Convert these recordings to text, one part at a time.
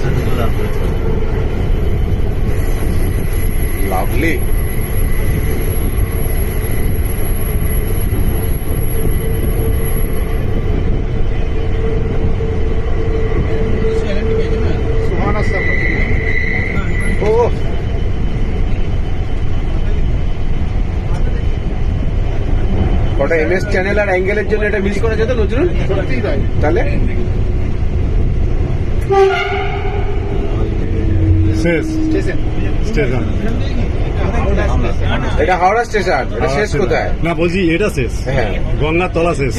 Howrah Howrah station চলে আসবে lovely Suhana suffer. ও কটা এমএস চ্যানেল আর অ্যাঙ্গেলের জন্য এটা মিস করা যেত নজরুল। তাহলে শেষ স্টেশন। এটা হাওড়া স্টেশন এটা শেষ কোথায়? না বলছি এটা শেষ। হ্যাঁ। গঙ্গার তলা শেষ।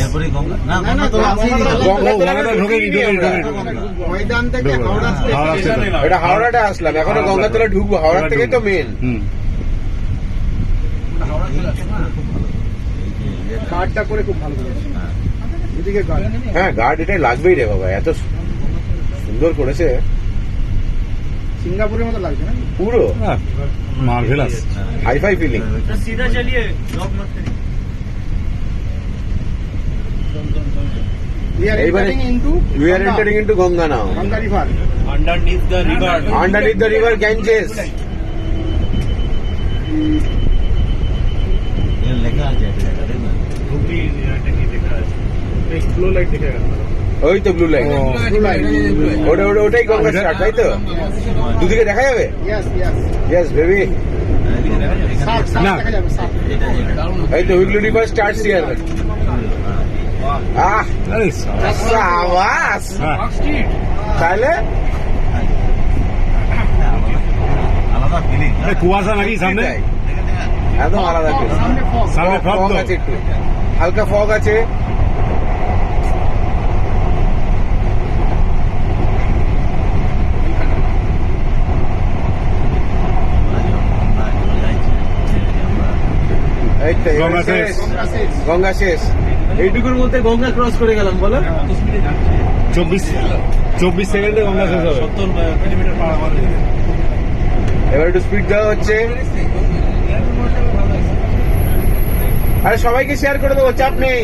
এটা হাওড়াটা আসলাম এখনও গঙ্গাতলা ঢুকবো হাওড়া থেকে তো মেন করে খুব ভালো হ্যাঁ গার্ড এটাই লাগবেই রে বাবা এত সুন্দর করেছে। সিঙ্গাপুরের মতো লাগছে না পুরো মার্ভেলাস হাই ফাই ফিলিং সিধা চালিয়ে জব মত করি We are entering into we are entering into Ganga now. Ganga river. Underneath the river. Underneath the river Ganges. লেখা আছে এটা দেখুন খুবই এটা কি লেখা আছে স্লো লাইট দেখা গেল ওই তো ব্লু লাইন. ওটা ওটা ওটাই গঙ্গা স্টার্ট তাই তো? দুদিকে দেখা যাবে. ইয়েস বেবি সাপ না। এই তো হিয়ার আহ! সাবাস! হ্যাঁ। তাহলে? আলাদা ফিলিং আরে কুয়াশা নাকি সামনে? একদম আলাদা। সামনে ফগ আছে হালকা ফগ আছে। গঙ্গা শেষ। গঙ্গা শেষ। গঙ্গা শেষ। এইটুকুর মধ্যে গঙ্গা ক্রস করে গেলাম বলো। চব্বিশ চব্বিশ সেকেন্ডে গঙ্গা শেষ হবে। সত্তর কিলোমিটার পার আওয়ার এবার একটু স্পিড দেওয়া হচ্ছে। আরে সবাইকে শেয়ার করে দেবো চাপ নেই।